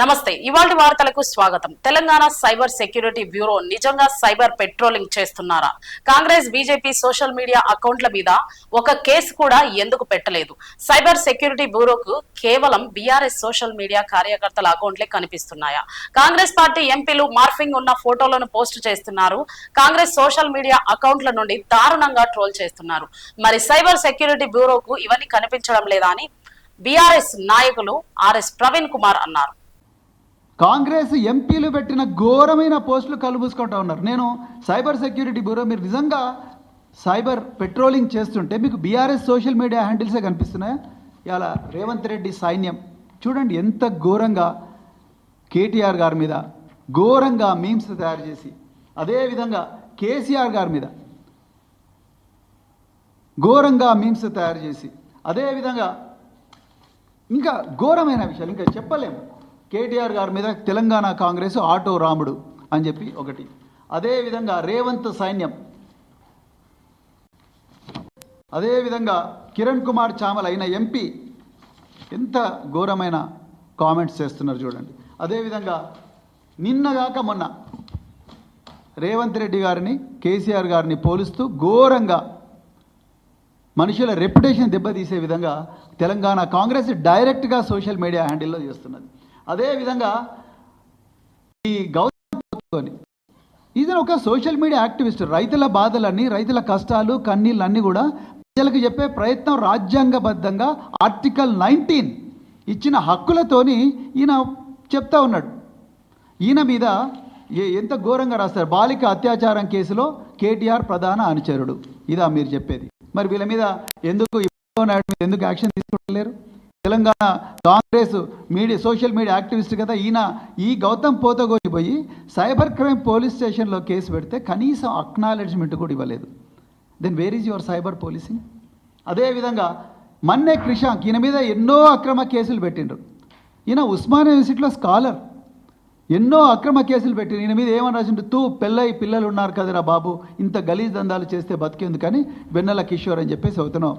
నమస్తే ఇవాళ వార్తలకు స్వాగతం. తెలంగాణ సైబర్ సెక్యూరిటీ బ్యూరో నిజంగా సైబర్ పెట్రోలింగ్ చేస్తున్నారా? కాంగ్రెస్ బీజేపీ సోషల్ మీడియా అకౌంట్ల మీద ఒక కేసు కూడా ఎందుకు పెట్టలేదు? సైబర్ సెక్యూరిటీ బ్యూరోకు కేవలం బీఆర్ఎస్ సోషల్ మీడియా కార్యకర్తల అకౌంట్లే కనిపిస్తున్నాయా? కాంగ్రెస్ పార్టీ ఎంపీలు మార్ఫింగ్ ఉన్న ఫోటోలను పోస్ట్ చేస్తున్నారు. కాంగ్రెస్ సోషల్ మీడియా అకౌంట్ల నుండి దారుణంగా ట్రోల్ చేస్తున్నారు. మరి సైబర్ సెక్యూరిటీ బ్యూరోకు ఇవన్నీ కనిపించడం లేదా అని బీఆర్ఎస్ నాయకులు ఆర్ఎస్ ప్రవీణ్ కుమార్ అన్నారు. కాంగ్రెస్ ఎంపీలు పెట్టిన ఘోరమైన పోస్టులు కలుబూసుకుంటా ఉన్నారు. నేను సైబర్ సెక్యూరిటీ బ్యూరో మీరు నిజంగా సైబర్ పెట్రోలింగ్ చేస్తుంటే మీకు బీఆర్ఎస్ సోషల్ మీడియా హ్యాండిల్సే కనిపిస్తున్నాయా? ఇలా రేవంత్ రెడ్డి సైన్యం. చూడండి ఎంత ఘోరంగా కేటీఆర్ గారి మీద ఘోరంగా మీమ్స్ తయారు చేసి అదేవిధంగా కేసీఆర్ గారి మీద ఘోరంగా మీమ్స్ తయారు చేసి అదేవిధంగా ఇంకా ఘోరమైన విషయాలు ఇంకా చెప్పలేము. కేటీఆర్ గారి మీద తెలంగాణ కాంగ్రెస్ ఆటో రాముడు అని చెప్పి ఒకటి. అదేవిధంగా రేవంత్ సైన్యం. అదేవిధంగా కిరణ్ కుమార్ చామల్ అయిన ఎంపీ ఎంత ఘోరమైన కామెంట్స్ చేస్తున్నారు చూడండి. అదేవిధంగా నిన్నగాక మొన్న రేవంత్ రెడ్డి గారిని కేసీఆర్ గారిని పోలుస్తూ ఘోరంగా మనుషుల రెప్యుటేషన్ దెబ్బతీసే విధంగా తెలంగాణ కాంగ్రెస్ డైరెక్ట్గా సోషల్ మీడియా హ్యాండిల్లో చేస్తున్నది. అదేవిధంగా ఈ గౌతమ్ ఇతను ఒక సోషల్ మీడియా యాక్టివిస్ట్. రైతుల బాధలన్నీ రైతుల కష్టాలు కన్నీళ్ళన్నీ కూడా ప్రజలకు చెప్పే ప్రయత్నం రాజ్యాంగబద్ధంగా ఆర్టికల్ నైన్టీన్ ఇచ్చిన హక్కులతోని ఈయన చెప్తా ఉన్నాడు. ఈయన మీద ఏ- ఎంత ఘోరంగా రాస్తారు. బాలిక అత్యాచారం కేసులో కేటీఆర్ ప్రధాన అనుచరుడు. ఇదా మీరు చెప్పేది. మరి వీళ్ళ మీద ఎందుకు నాయుడు ఎందుకు action తీసుకుంటలేరు? Telangana Congress media social media activist కదా ఈయన ఈ గౌతమ్ పోతగోని పోయి సైబర్ క్రైమ్ పోలీస్ స్టేషన్లో కేసు పెడితే కనీసం అక్నాలెడ్జ్మెంట్ కూడా ఇవ్వలేదు. Then where is your cyber policing అదేవిధంగా మన్నే క్రిషాంక్ ఈయన మీద ఎన్నో అక్రమ కేసులు పెట్టిండ్రు. ఈయన ఉస్మానియా యూనివర్సిటీలో స్కాలర్. ఎన్నో అక్రమ కేసులు పెట్టి ఈయన మీద ఏమని రాసిండు తూ పెళ్ళై పిల్లలు ఉన్నారు కదరా బాబు ఇంత గలీజ్ దందాలు చేస్తే బతికేందుకని వెన్నెల కిషోర్ అని చెప్పేసి అవుతున్నావు.